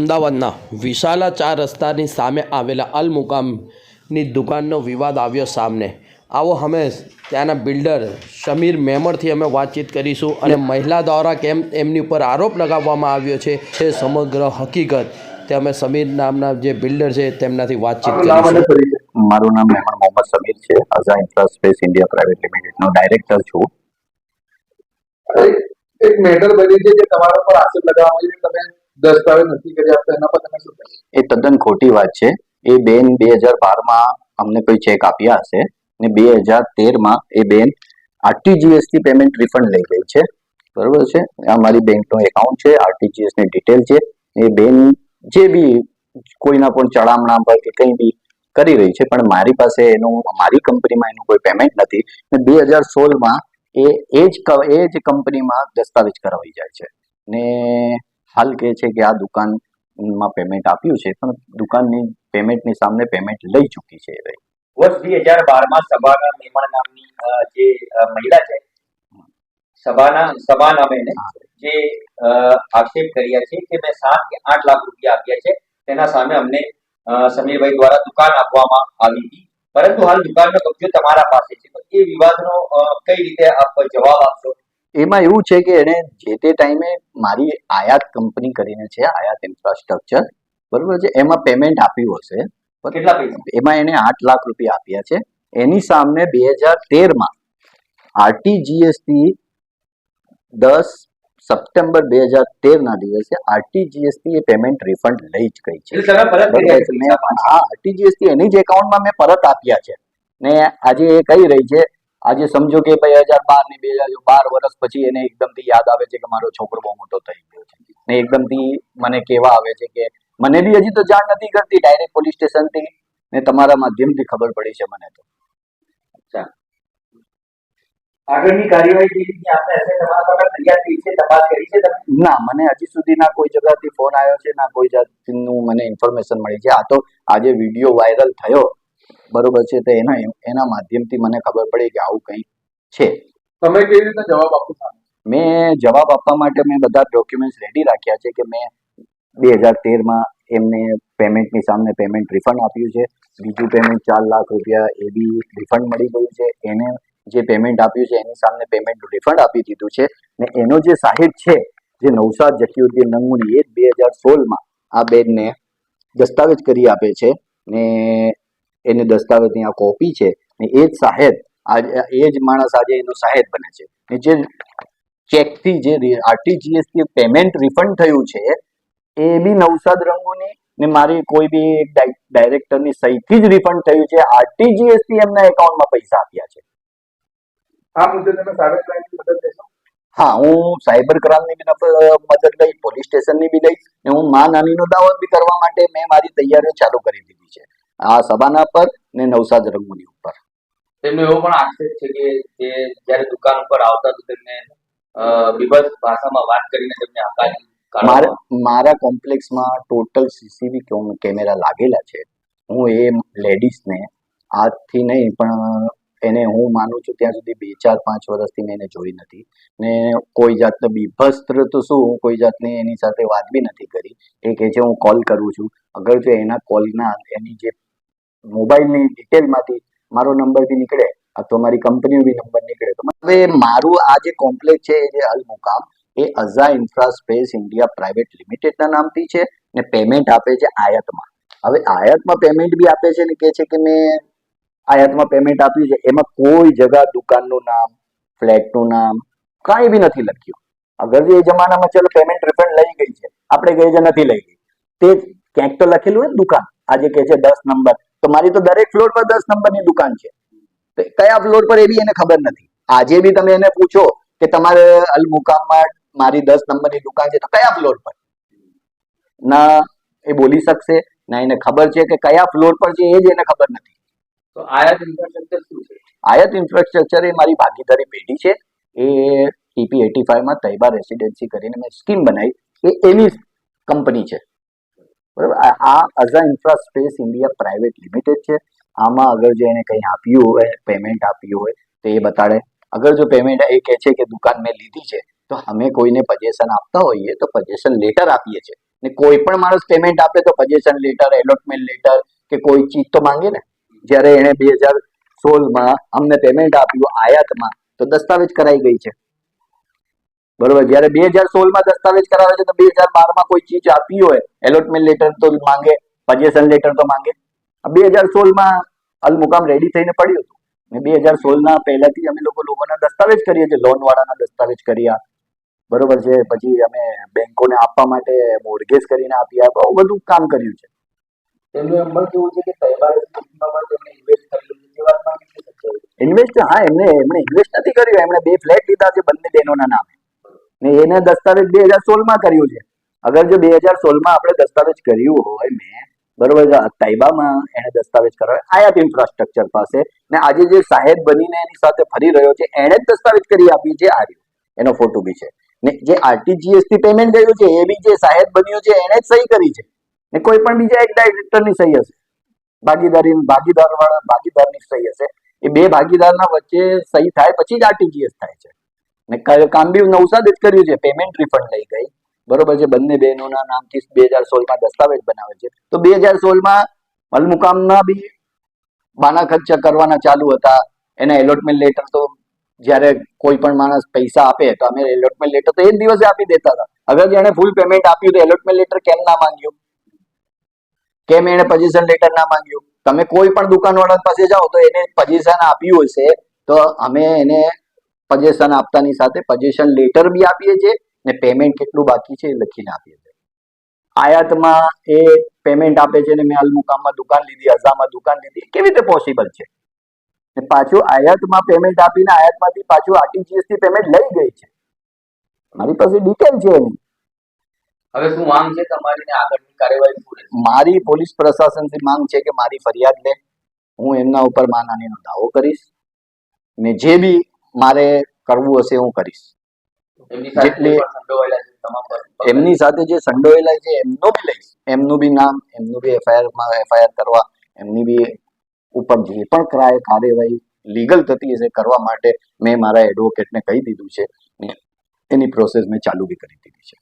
અમદાવાદના વિશાલા ચાર રસ્તાની સામે આવેલા અલ મુકામની દુકાનનો વિવાદ આવ્યો સામને. આવો અમે ત્યાંના બિલ્ડર સમીર મેમરથી અમે વાતચીત કરીશું અને મહિલા દ્વારા કેમ એમની ઉપર આરોપ લગાવવામાં આવ્યો છે તે સમગ્ર હકીકત તે અમે સમીર નામના જે બિલ્ડર છે તેમનાથી વાતચીત કરીશું. મારું નામ મહેમાન મોહમ્મદ સમીર છે. અઝા ઇન્ફ્રાસ્પેસ ઇન્ડિયા પ્રાઇવેટ લિમિટેડનો ડાયરેક્ટર છું. એક- મેટર બની છે કે તમારા પર આક્ષેપ લગાવવામાં આવી તમે દસ્તાવેજ નથી કરી આપતા એના પર તમે શું એ તદ્દન ખોટી વાત છે. એ બેન બે હજાર બારમાં અમને કોઈ ચેક આપ્યા હશે ને બે હજાર તેરમાં એ બેન આરટીજીએસથી પેમેન્ટ રિફંડ લઈ ગઈ છે. બરોબર છે? આ મારી બેંકનું એકાઉન્ટ છે આરટીજીએસની ડિટેલ છે. એ બેન જે બી કોઈના પણ ચડામણા પર કે કંઈ બી કરી રહી છે, પણ મારી પાસે એનું, મારી કંપનીમાં એનું કોઈ પેમેન્ટ નથી ને બે હજાર સોળમાં એ એ જ એ જ કંપનીમાં દસ્તાવેજ કરાવી જાય છે. ને હાલ કહે છે કે આ દુકાનમાં પેમેન્ટ આપ્યું છે પણ દુકાનની પેમેન્ટની સામે પેમેન્ટ લઈ ચૂકી છે ભાઈ. વર્ષ બે હજાર બારમાં સભાના નિર્માણ નામની જે મહિલા છે સભાના સભા નામે જે આક્ષેપ કર્યા છે કે મેં સાત કે આઠ લાખ રૂપિયા આપ્યા છે તેના સામે અમને સમીરભાઈ દ્વારા દુકાન આપવામાં આવી હતી. પરંતુ હાલ દુકાનનો કબજો તમારા પાસે છે. તો એ વિવાદનો કઈ રીતે આપ જવાબ આપશો? એમાં એવું છે કે એને જે તે ટાઈમે મારી આયાત કંપની કરીને છે આયાત ઇન્ફ્રાસ્ટ્રક્ચર બરોબર છે? એમાં પેમેન્ટ આપ્યું હશે. એમાં એને આઠ લાખ રૂપિયા આપ્યા છે. એની સામે બે હજાર તેરમાં આરટીજીએસથી દસ સપ્ટેમ્બર બે હજાર તેર ના દિવસે આરટીજીએસથી એ પેમેન્ટ રિફંડ લઈ જ ગઈ છે. આરટીજીએસથી એની જ એકાઉન્ટમાં મેં પરત આપ્યા છે. ને આજે એ કહી રહી છે આજે સમજો કે બે હજાર બાર ને બે હજાર બાર વર્ષ પછી એને એકદમથી યાદ આવે છે કે મારો છોકરો બહુ મોટો થઈ ગયો છે. ને એકદમથી મને કેવા આવે છે કે મને બી હજી તો જાણ નથી કરતી. ડાયરેક્ટ પોલીસ સ્ટેશનથી ને તમારા માધ્યમથી ખબર પડી છે મને તો. આગળની કાર્યવાહી ના મને હજી સુધી ના કોઈ જગ્યાથી ફોન આવ્યો છે ના કોઈ જાતનું મને ઇન્ફોર્મેશન મળી છે. આ તો આજે વીડિયો વાયરલ થયો. બરોબર છે તો એના એના માધ્યમથી મને ખબર પડી કે આવું કંઈ છે. તમે કેવી રીતે જવાબ આપો મેં જવાબ આપવા માટે મેં બધા ડોક્યુમેન્ટ્સ રેડી રાખ્યા છે કે મેં બે હજાર તેરમાં એમને પેમેન્ટની સામે પેમેન્ટ રિફંડ આપ્યું છે. બીજું પેમેન્ટ ચાર લાખ રૂપિયા એ બી રિફંડ મળી ગયું છે. એને જે પેમેન્ટ આપ્યું છે એની સામે પેમેન્ટ રિફંડ આપી દીધું છે. ને એનો જે સાહેબ છે જે નવસાદ જકીઉદ્દીન નંગુની એ બે હજાર સોળમાં આ બેનને દસ્તાવેજ કરી આપે છે. ને એને દસ્તાવેજની આ કોપી છે ને એ જ સાહેબ એ જ માણસ આજે એનો સાહેબ બને છે. ને જે ચેકથી જે આરટીજીએસથી પેમેન્ટ રિફંડ થયું છે એ બી નવસાદ રંગોની ને મારી કોઈ બી એક ડાયરેક્ટરની સહીથી જ રિફંડ થયું છે. આરટીજીએસથી એમના એકાઉન્ટમાં પૈસા આપ્યા છે. આ મુદ્દે તમે સાયબર ક્રાઇમની મદદ લેશો? હા હું સાયબર ક્રાઇમની બી મદદ લઈ પોલીસ સ્ટેશનની બી લઈ ને હું મા નાનીનો દાવો બી કરવા માટે મેં મારી તૈયારીઓ ચાલુ કરી દીધી. આ સભાના પર ને નવસાદ રંગોની ઉપર. તેમનો એવો પણ આક્ષેપ છે કે જે જ્યારે દુકાન ઉપર આવતા તો તેમને અ, ભાષામાં વાત કરીને તેમને હકારી મારા મારા કોમ્પ્લેક્સમાં ટોટલ સીસીવી કેમેરા લાગેલા છે. હું એ લેડીઝને આજથી નહીં પણ એને હું માનું છું ત્યાં સુધી બે ચાર પાંચ વર્ષથી મેં એને જોઈ નથી. ને કોઈ જાતનો બીભસ્ત્ર તો શું કોઈ જાતની એની સાથે વાત બી નથી કરી. એ કહે છે હું કોલ કરું છું. અગર જો એના કોલના એની જે મોબાઈલની ડિટેલમાંથી મારો નંબર બી નીકળે અથવા મારી કંપનીનો બી નંબર નીકળે. તો હવે મારું આ જે કોમ્પ્લેક્સ છે, એ જે અલ મુકામ, એ અઝા ઇન્ફ્રાસ્પેસ ઇન્ડિયા પ્રાઇવેટ લિમિટેડના નામથી છે ને પેમેન્ટ આપે છે આયાતમાં. હવે આયાતમાં પેમેન્ટ બી આપે છે ને કહે છે કે મેં આયાતમાં પેમેન્ટ આપ્યું છે, એમાં કોઈ જગા દુકાનનું નામ, ફ્લેટનું નામ, કાંઈ બી નથી લખ્યું. અગર એ જમાનામાં ચલો પેમેન્ટ રિફંડ લઈ ગઈ છે, આપણે કહીએ છે નથી લઈ ગઈ. તે ક્યાંક તો લખેલું હોય દુકાન, આજે કહે છે દસ નંબર તો મારી તો દરેક ફ્લોર પર દસ નંબરની દુકાન છે. તો કયા ફ્લોર પર એ બી એને ખબર નથી. આજે બી તમે એને પૂછો કે તમારે અલ મુકામમાં મારી દસ નંબરની દુકાન છે તો કયા ફ્લોર પર? ના એ બોલી શકશે. ના એને ખબર છે કે કયા ફ્લોર પર છે એ જ એને ખબર નથી. તો આયાત ઇન્ફ્રાસ્ટ્રક્ચર શું છે? આયાત ઇન્ફ્રાસ્ટ્રક્ચર એ મારી ભાગીદારી પેઢી છે. એ ટીપી એટી ફાઈવમાં તૈબા રેસિડેન્સી કરીને મેં સ્કીમ બનાવી. એ એની કંપની છે. બરાબર? આ as Aza infraspace India private limited છે. આમાં અગર જો એને કંઈ આપ્યું હોય પેમેન્ટ આપ્યું હોય, તો એ બતાડે. અગર જો પેમેન્ટ એ કહે છે કે દુકાન મેં લીધી છે, તો અમે કોઈને પજેશન આપતા હોઈએ તો પજેશન લેટર આપીએ છીએ. ને કોઈ પણ માણસ પેમેન્ટ આપે તો પજેશન લેટર એલોટમેન્ટ લેટર કે કોઈ ચીજ તો માંગે ને? જ્યારે એણે બે હજાર સોળમાં અમને પેમેન્ટ આપ્યું આયાતમાં, તો દસ્તાવેજ કરાઈ ગઈ છે. બરોબર જયારે બે હજાર સોળમાં દસ્તાવેજ કરાવે છે તો બે હજાર બારમાં કોઈ ચીજ આપી હોય એલોટમેન્ટ લેટર તો માંગે પજેશન લેટર તો માંગે. બે હજાર સોળમાં અલ મુકામ રેડી થઈને પડ્યું હતું. બે હજાર સોળના પહેલાથી અમે લોકો લોકોના દસ્તાવેજ કરીએ છીએ લોન વાળાના દસ્તાવેજ કર્યા બરોબર છે પછી અમે બેંકોને આપવા માટે મોર્ગેજ કરીને આપ્યા બહુ બધું કામ કર્યું છે. તેમનું એમ પણ કેવું છે કે તહેવાર ઇન્વેસ્ટ કરેલું છે વાત પણ છે ઇન્વેસ્ટ હા એમને એમણે ઇન્વેસ્ટ નથી કર્યું એમણે બે ફ્લેટ લીધા છે બંને બહેનોના નામે. ને એને દસ્તાવેજ બે હજાર સોળમાં કર્યું છે. અગર જો બે હજાર સોળમાં આપણે દસ્તાવેજ કર્યું હોય મેં, બરોબર તાઇબામાં એને દસ્તાવેજ કરાવે આયાત ઇન્ફ્રાસ્ટ્રક્ચર પાસે. ને આજે જે સાહેબ બનીને એની સાથે ફરી રહ્યો છે એણે જ દસ્તાવેજ કરી આપી છે આ એનો ફોટો બી છે. ને જે આરટીજીએસથી પેમેન્ટ ગયું છે, એ બી જે સાહેબ બન્યો છે એણે જ સહી કરી છે. ને કોઈ પણ બીજા એક ડાયરેક્ટરની સહી હશે. ભાગીદારી ભાગીદાર વાળા ભાગીદારની સહી હશે. એ બે ભાગીદારના વચ્ચે સહી થાય, પછી જ આરટીજીએસ થાય છે. ને ક- કામ બી નવસાદ જ કર્યું છે. પેમેન્ટ રિફંડ લઈ ગઈ. બરોબર છે. બંને બહેનોના નામથી બે હજાર સોળમાં દસ્તાવેજ બનાવે છે. તો બે હજાર સોળમાં અલમુકામના બી બાના ખર્ચા કરવાના ચાલુ હતા. એના એલોટમેન્ટ લેટર તો જ્યારે કોઈ પણ માણસ પૈસા આપે તો અમે એલોટમેન્ટ લેટર તો એ જ દિવસે આપી દેતા હતા. અગર જેણે ફૂલ પેમેન્ટ આપ્યું તો એલોટમેન્ટ લેટર કેમ ના માંગ્યું? કેમ એને પોઝિશન લેટર ના માંગ્યું? તમે કોઈ પણ દુકાનવાળા પાસે જાઓ તો એને પોઝિશન આપ્યું હશે તો અમે એને પોઝિશન આપતાની સાથે પજેશન લેટર બી આપીએ છીએ ને પેમેન્ટ કેટલું બાકી છે એ લખીને આપીએ છીએ. આયાતમાં એ પેમેન્ટ આપે છે ને મેં અલમુકામમાં દુકાન લીધી અઝામાં દુકાન લીધી કેવી રીતે પોસિબલ છે? ને પાછું આયાતમાં પેમેન્ટ આપીને આયાતમાંથી પાછું આરટીજીએસથી પેમેન્ટ લઈ ગઈ છે. મારી પાસે ડિટેલ છે એની. હવે શું માંગ છે તમારી ને આગળની કાર્યવાહી શું મારી પોલીસ પ્રશાસનથી માંગ છે કે મારી ફરિયાદ લે હું એમના ઉપર માનહાનિનો દાવો કરીશ. ને જે બી મારે કરવું હશે હું કરીશ. એમની જેટલી- એમની સાથે જે સંડોયેલા છે એમનો બી લઈશ. એમનું બી નામ એમનું બી એફઆઈઆર એફઆઈઆર કરવા એમની બી ઉપર જે પણ ક્રાય કાર્યવાહી લીગલ થતી હશે કરવા માટે મેં મારા એડવોકેટને કહી દીધું છે એની પ્રોસેસ મેં ચાલુ બી કરી દીધી છે.